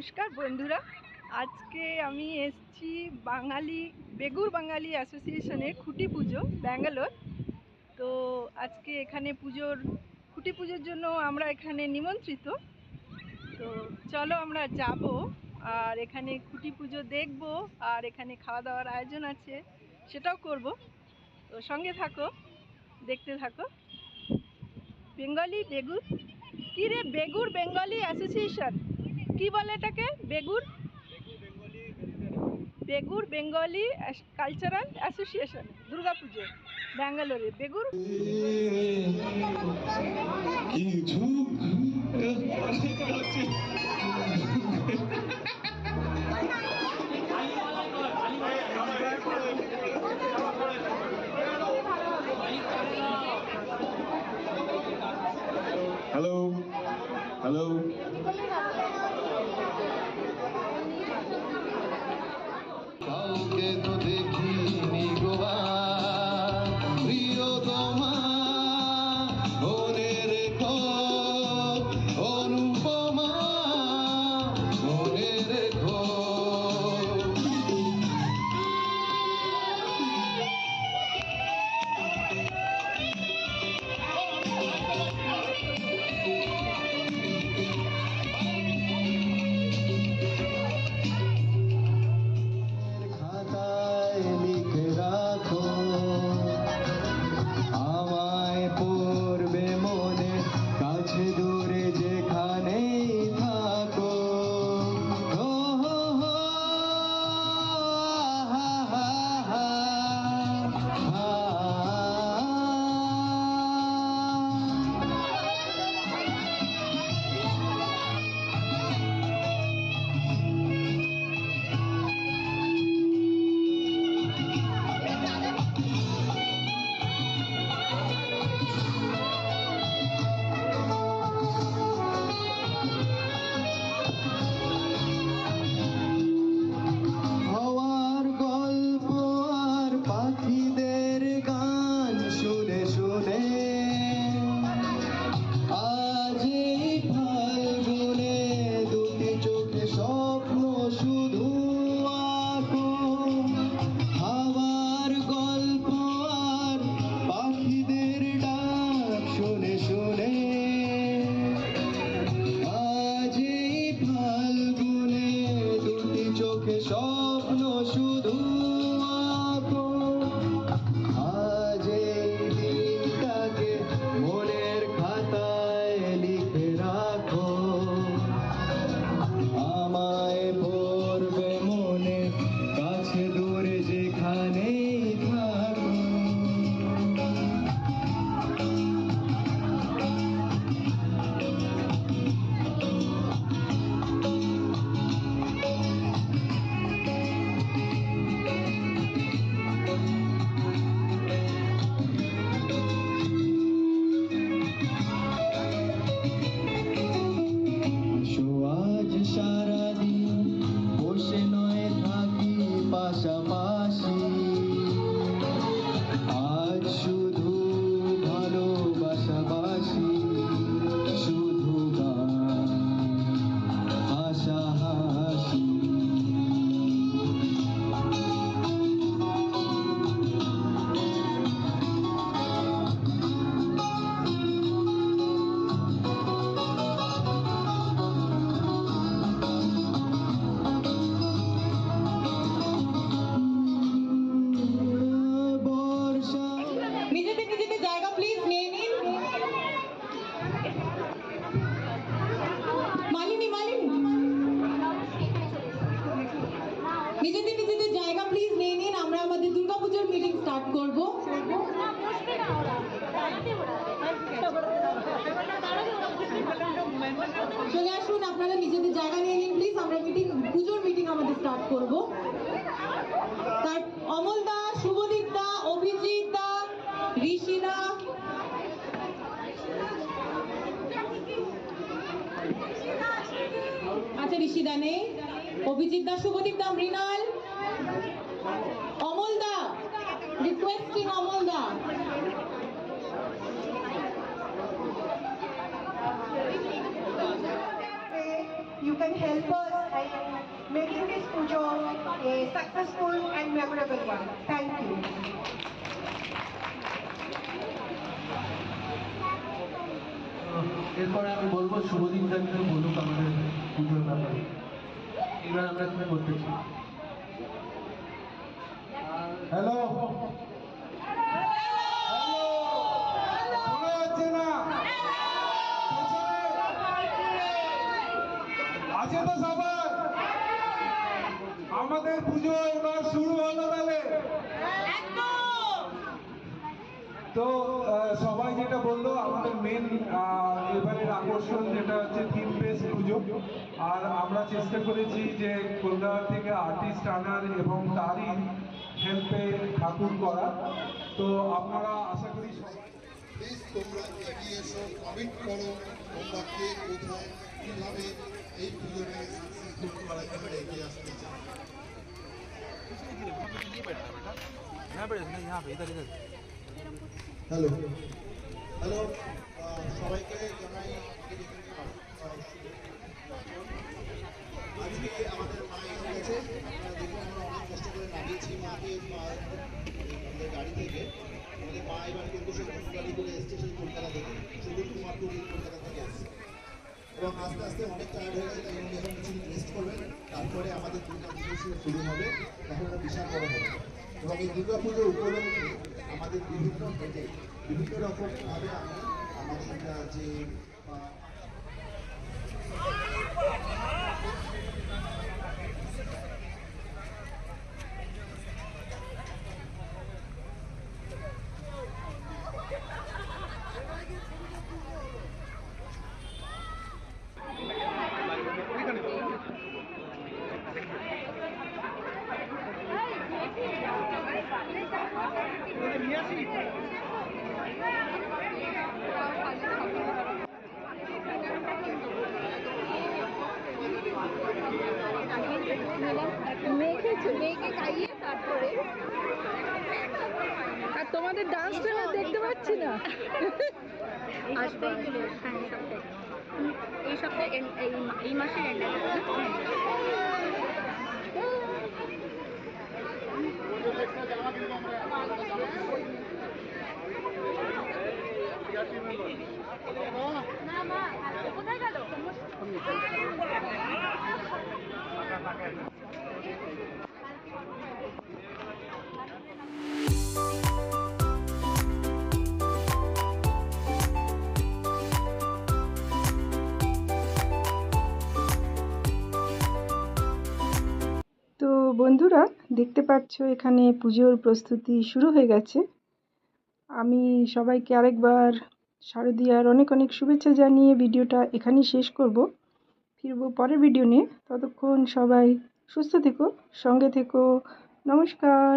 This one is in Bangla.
নমস্কার, বন্ধুরা। আজকে আমি এসছি বাঙালি, বেগুর বাঙালি অ্যাসোসিয়েশনে খুঁটি পুজো, ব্যাঙ্গালোর। তো আজকে এখানে পুজোর, খুঁটি পুজোর জন্য আমরা এখানে নিমন্ত্রিত। তো চলো আমরা যাব, আর এখানে খুঁটি পুজো দেখব, আর এখানে খাওয়া দাওয়ার আয়োজন আছে, সেটাও করব। তো সঙ্গে থাকো, দেখতে থাকো। বেঙ্গলি বেগুর? কি রে বেগুর বেঙ্গলি অ্যাসোসিয়েশন? কি বলে এটাকে Begur Begur Bengali cultural association Durga Puja ব্যাঙ্গালোরে বেগুর কিছু কাউকে তো শুধু চলে আসুন, আপনারা নিজেদের জায়গা নিয়ে নিন প্লিজ আমরা মিটিং পুজোর মিটিং আমাদের স্টার্ট করব। তার অমল দা, শুভদীপ দা, অভিজিৎ দা, ঋষি দা। আচ্ছা ঋষি দা নেই। অভিজিৎ দা, শুভদীপ দা, Mrinal. can help us. I a successful and memorable one. Thank you. এরপরে আমি বলবো শুভদিন দা কিছু বলুক আমাদের পুজোর ব্যাপারে এবার আমরা কি করতেছি হ্যালো আমাদের পুজো এবার শুরু হলো তাহলে। তো সবাই যেটা বলল আমাদের মেন এবারের আকর্ষণ যেটা হচ্ছে থিম বেস পুজো। আর আমরা চেষ্টা করেছি যে কলকাতা থেকে আর্টিস্ট আনার এবং তারই হেল্পে ঠাকুর করা। তো আপনারা আশা করি সবাই প্লিজ তোমরা এগিয়ে এসো কমিট করো তোমরা কে কোথায় কীভাবে এই পুজোটাকে সাকসেসফুল করার জন্য এগিয়ে আসতে চাও। হ্যালো হ্যালো সবাইকে জানাই আজকে আমাদের মা এসে গেছে আপনারা দেখুন, আমরা অনেক কষ্ট করে নামিয়েছি মাকে মা আমাদের গাড়ি থেকে। আমাদের মা এবার কিন্তু সেই নতুন গাড়ি করে এসছে, সেই কলকাতা থেকে। সুদূর কুমার টুরি কলকাতা থেকে এসছে এবং আস্তে আস্তে অনেক টায়ার্ড হয়ে গেছে তাই এখন কিছু রেস্ট করবেন, তারপরে আমাদের দুর্গা পুজো শুরু হবে, তখন ওরা বিশাল বড় হবে। এবং এই দুর্গা পুজোর উপলক্ষে আমাদের বিভিন্ন বিভিন্ন রকমভাবে আমরা আমাদের যে আহ, মেখেছো মেখে খাইয়ে তারপরে আর তোমাদের ডান্সটা দেখতে পাচ্ছি না। আসবে এই সপ্তাহে এই মাসের এন্ডে দেখতে পাচ্ছ, এখানে পুজোর প্রস্তুতি শুরু হয়ে গেছে। আমি সবাইকে আরেকবার শারদীয়ার অনেক অনেক শুভেচ্ছা জানিয়ে ভিডিওটা এখানেই শেষ করব। ফিরবো পরের ভিডিও নিয়ে। ততক্ষণ সবাই সুস্থ থেকো, সঙ্গে থেকো। নমস্কার।